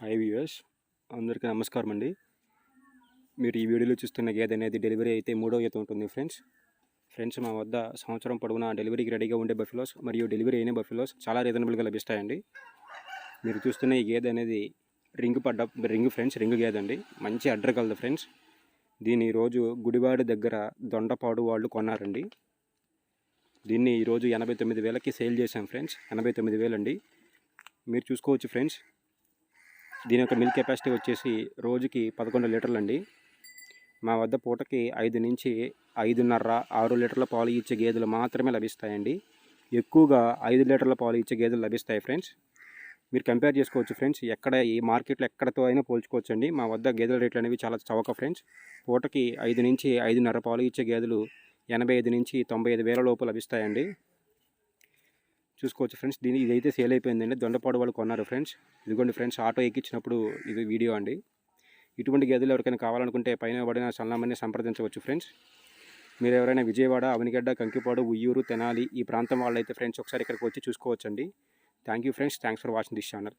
High viewers అందరికీ నమస్కారం అండి. మీరు ఈ వీడియోలో చూస్తున్న గేదె అనేది డెలివరీ అయితే మూడో ఈత ఉంటుంది ఫ్రెండ్స్ ఫ్రెండ్స్ మా వద్ద సంవత్సరం పొడవునా డెలివరీకి రెడీగా ఉండే బఫిలోస్ మరియు డెలివరీ అయిన బఫిలోస్ చాలా రీజనబుల్గా లభిస్తాయండి. మీరు చూస్తున్న ఈ గేదె అనేది రింగ్ పడ్డ రింగ్ ఫ్రెండ్స్ రింగ్ గేదె అండి. మంచి అడ్ర కలదు ఫ్రెండ్స్ దీన్ని ఈరోజు గుడివాడ దగ్గర దొండపాడు వాళ్ళు కొన్నారండి. దీన్ని ఈరోజు ఎనభై తొమ్మిది వేలకి సేల్ చేశాం ఫ్రెండ్స్ ఎనభై తొమ్మిది వేలండి. మీరు చూసుకోవచ్చు ఫ్రెండ్స్ దీని యొక్క మిల్క్ కెపాసిటీ వచ్చేసి రోజుకి పదకొండు లీటర్లు అండి మా వద్ద పూటకి ఐదు నుంచి ఐదున్నర ఆరు లీటర్ల పాలు ఇచ్చే గేదెలు మాత్రమే లభిస్తాయండి. ఎక్కువగా ఐదు లీటర్ల పాలు ఇచ్చే గేదెలు లభిస్తాయి ఫ్రెండ్స్. మీరు కంపేర్ చేసుకోవచ్చు ఫ్రెండ్స్ ఎక్కడ ఈ మార్కెట్లో ఎక్కడతో అయినా పోల్చుకోవచ్చు అండి మా వద్ద గేదెల రేట్లు అనేవి చాలా చవక ఫ్రెండ్స్. పూటకి ఐదు నుంచి ఐదున్నర పాలు ఇచ్చే గేదెలు ఎనభై ఐదు నుంచి తొంభై ఐదు వేల లోపు లభిస్తాయండి. చూసుకోవచ్చు ఫ్రెండ్స్. దీని ఇదైతే సేల్ అయిపోయిందండి. దొండపాడు వాళ్ళు కొన్నారు ఫ్రెండ్స్. ఇదిగోండి ఫ్రెండ్స్ ఆటో ఎక్కించినప్పుడు ఇది వీడియో అండి. ఇటువంటి గదులు ఎవరికైనా కావాలనుకుంటే పైన పడిన సల్లామని సంప్రదించవచ్చు ఫ్రెండ్స్. మీరు ఎవరైనా విజయవాడ అవనిగడ్డ కంకిపాడు ఉయ్యూరు తెనాలి ఈ ప్రాంతం వాళ్ళైతే ఫ్రెండ్స్ ఒకసారి ఇక్కడికి వచ్చి చూసుకోవచ్చండి. Thank you friends. Thanks for watching this channel.